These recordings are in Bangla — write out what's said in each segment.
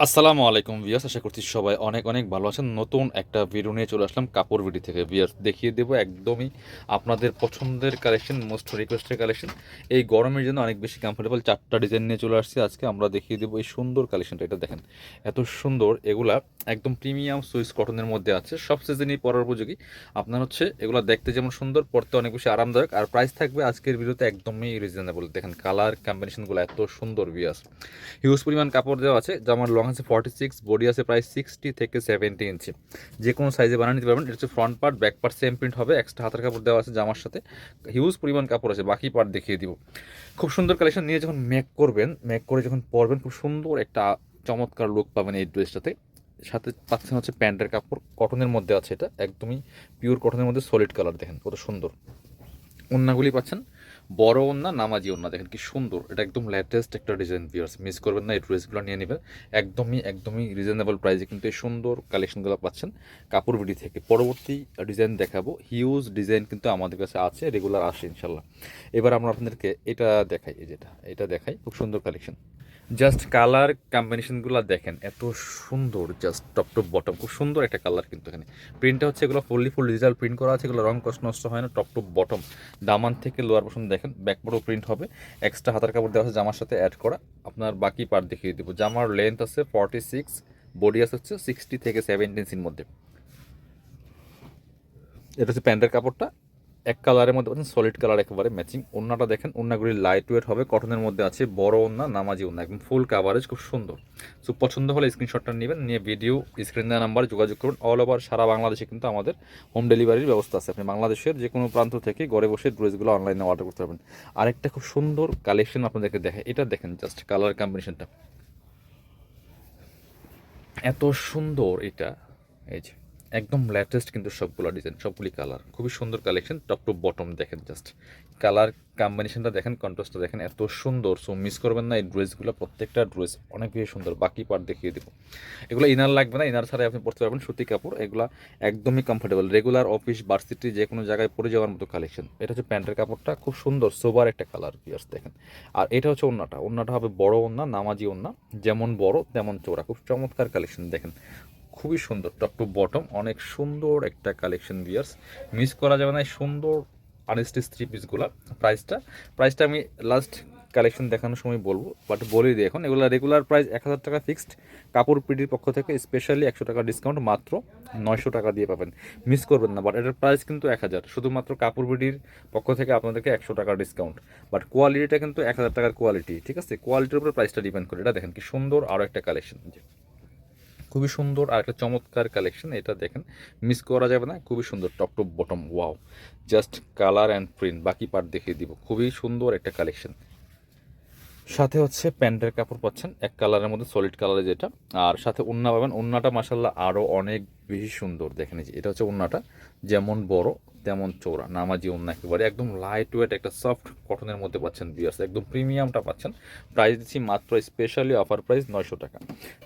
আসসালামু আলাইকুম ভিয়াস আশা করছি সবাই অনেক অনেক ভালো আছেন। নতুন একটা ভিডিও নিয়ে চলে আসলাম কাপড় ভিডি থেকে। ভিয়াস দেখিয়ে দেবো একদমই আপনাদের পছন্দের কালেকশন মোস্ট রিকোয়েস্টের কালেকশন এই গরমের জন্য অনেক বেশি কমফোর্টেবল চারটা ডিজাইন নিয়ে চলে আসছি। আজকে আমরা দেখিয়ে দেবো এই সুন্দর কালেকশনটা এটা দেখেন, এত সুন্দর। এগুলা একদম প্রিমিয়াম সুইস কটনের মধ্যে আছে। সব সিজনই পরার উপযোগী। আপনার হচ্ছে এগুলো দেখতে যেমন সুন্দর পড়তে অনেক বেশি আরামদায়ক। আর প্রাইস থাকবে আজকের ভিডিওতে একদমই রিজনেবল দেখেন কালার কম্বিনেশনগুলো এত সুন্দর ভিয়াস হিউজ পরিমাণ কাপড় দেওয়া আছে। যেমন লং আছে ফর্টি সিক্স বডি আছে প্রায় সিক্সটি থেকে সেভেন্টি ইঞ্চি যে কোনো সাইজে বানিয়ে নিতে পারবেন। এটা হচ্ছে front part back part same print হবে। এক্সট্রা হাতের কাপড় দেওয়া আছে জামার সাথে। হিউজ পরিমাণ কাপড় আছে। বাকি পার্ট দেখিয়ে দিব। খুব সুন্দর কালেকশন নিয়ে যখন মেক করবেন মেক করে যখন পরবেন, খুব সুন্দর একটা চমৎকার লুক পাবেন এই ড্রেসটাতে সাথে পাচ্ছেন হচ্ছে প্যান্টের কাপড়। কটনের মধ্যে আছে এটা। একদমই পিওর কটনের মধ্যে সলিড কালার দেখেন। কত সুন্দর। ওন্নাগুলি পাচ্ছেন। বড় ওন্না নামাজি ওন্না দেখেন কি সুন্দর। এটা একদম লেটেস্ট একটা ডিজাইন ভিউয়ার্স মিস করবেন না, এই ড্রেসগুলো নিয়ে নেবেন। একদমই একদমই রিজনেবল প্রাইসে কিন্তু এই সুন্দর কালেকশনগুলো পাচ্ছেন কাপড় বিডি থেকে। পরবর্তী ডিজাইন দেখাবো। হিউজ ডিজাইন কিন্তু আমাদের কাছে আছে রেগুলার আসে ইনশাল্লাহ এবার আমরা আপনাদেরকে এটা দেখাই, এই যেটা, এটা দেখাই। খুব সুন্দর কালেকশন জাস্ট কালার কম্বিনেশনগুলো দেখেন, এত সুন্দর জাস্ট টপ টপ বটম খুব সুন্দর একটা কালার কিন্তু এখানে। প্রিন্টটা হচ্ছে এগুলো ফুললি ফুল ডিজিটাল প্রিন্ট করা আছে, এগুলো রং কষ্ট নষ্ট হয় না টপ টপ বটম দামান থেকে লোয়ার পর্যন্ত দেখেন ব্যাকবোর্ডও প্রিন্ট হবে। এক্সট্রা হাতার কাপড় দেওয়া আছে জামার সাথে অ্যাড করা। আপনার বাকি পার্ট দেখিয়ে দেবো। জামার লেন্থ আছে ফর্টি সিক্স বডি আছে হচ্ছে সিক্সটি থেকে সেভেন্টি ইঞ্চির মধ্যে। এটা হচ্ছে প্যান্টের কাপড়টা। এক কালারের মধ্যে পাচ্ছেন সলিড কালার একেবারে ম্যাচিং ওন্নাটা দেখেন ওন্নাগুলি লাইট ওয়েট হবে কটনের মধ্যে আছে বড় ওন্না নামাজি ওন্না একদম ফুল কাভারেজ খুব সুন্দর। সো পছন্দ হলে স্ক্রিনশটটা নেবেন, নিয়ে ভিডিও স্ক্রিন দেওয়া নাম্বার যোগাযোগ করুন। অল ওভার সারা বাংলাদেশে কিন্তু আমাদের হোম ডেলিভারির ব্যবস্থা আছে। আপনি বাংলাদেশের যে কোনো প্রান্ত থেকে ঘরে বসে ড্রেসগুলো অনলাইনে অর্ডার করতে পারবেন। আরেকটা খুব সুন্দর কালেকশন আপনাদেরকে দেখে এটা দেখেন জাস্ট কালার কম্বিনেশনটা এত সুন্দর এটা। এই যে। একদম লেটেস্ট কিন্তু সবগুলো ডিজাইন সবগুলি কালার খুবই সুন্দর কালেকশন টপ টু বটম দেখেন জাস্ট কালার কম্বিনেশনটা দেখেন কন্ট্রাস্টটা দেখেন, এত সুন্দর। সো মিস করবেন না এই ড্রেসগুলো প্রত্যেকটা ড্রেস অনেক বেশি সুন্দর। বাকি পার্ট দেখিয়ে দেবো। এগুলো ইনার লাগবে না ইনার ছাড়াই আপনি পড়তে পারবেন সুতি কাপড়। এগুলো একদমই কমফোর্টেবল রেগুলার অফিস ভার্সিটি যে কোনো জায়গায় পরে যাওয়ার মতো কালেকশন এটা হচ্ছে প্যান্টের কাপড়টা, খুব সুন্দর সোবার একটা কালার পিয়ার্স দেখেন। আর এটা হচ্ছে ওন্নাটা। ওন্নাটা হবে বড় ওন্না, নামাজি ওন্না। যেমন বড়, তেমন চোরা খুব চমৎকার কালেকশন দেখেন। খুবই সুন্দর টপ টু বটম অনেক সুন্দর একটা কালেকশন বিয়ার্স মিস করা যাবে না সুন্দর আনস্টিচ থ্রি পিসগুলো প্রাইসটা প্রাইসটা আমি লাস্ট কালেকশন দেখানোর সময় বলব বাট বলে দিই এখন, এগুলো রেগুলার প্রাইস এক হাজার টাকা ফিক্সড কাপড় পিডির পক্ষ থেকে স্পেশালি একশো টাকা ডিসকাউন্ট মাত্র নয়শো টাকা দিয়ে পাবেন। মিস করবেন না বাট এটার প্রাইস কিন্তু এক হাজার। শুধুমাত্র কাপড় পিডির পক্ষ থেকে আপনাদেরকে একশো টাকা ডিসকাউন্ট বাট কোয়ালিটিটা কিন্তু এক হাজার টাকার কোয়ালিটি ঠিক আছে? কোয়ালিটির উপর প্রাইসটা ডিপেন্ড করে। এটা দেখেন কি সুন্দর আরও একটা কালেকশন খুবই সুন্দর আর একটা চমৎকার কালেকশন এটা দেখেন। মিস করা যাবে না, খুবই সুন্দর top top bottom wow just colour and print বাকি পার্ট দেখিয়ে দিব। খুবই সুন্দর একটা কালেকশন সাথে হচ্ছে প্যান্টের কাপড় পাচ্ছেন, এক কালারের মধ্যে সলিড কালারে যেটা। আর সাথে উন্না পাবেন উন্নাটা মাসাল্লাহ আরও অনেক বেশি সুন্দর। দেখেন এটা হচ্ছে উন্নাটা যেমন বড়। তেমন চৌড়া নামাজি অন্য একেবারে। একদম লাইট ওয়েট একটা সফট কটনের মধ্যে পাচ্ছেন বিয়ার্স একদম প্রিমিয়ামটা পাচ্ছেন। প্রাইস দিচ্ছি মাত্র স্পেশালি অফার প্রাইস নয়শো টাকা।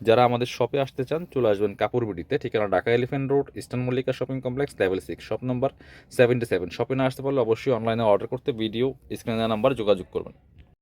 যারা আমাদের শপে আসতে চান, চলে আসবেন কাপুরবিটিতে ঠিকানা Dhaka elephant road eastern Mallika shopping complex level six shop number seventy seven শপে না আসতে পারলে অবশ্যই অনলাইনে অর্ডার করতে ভিডিও স্ক্রিনে নাম্বার যোগাযোগ করবেন।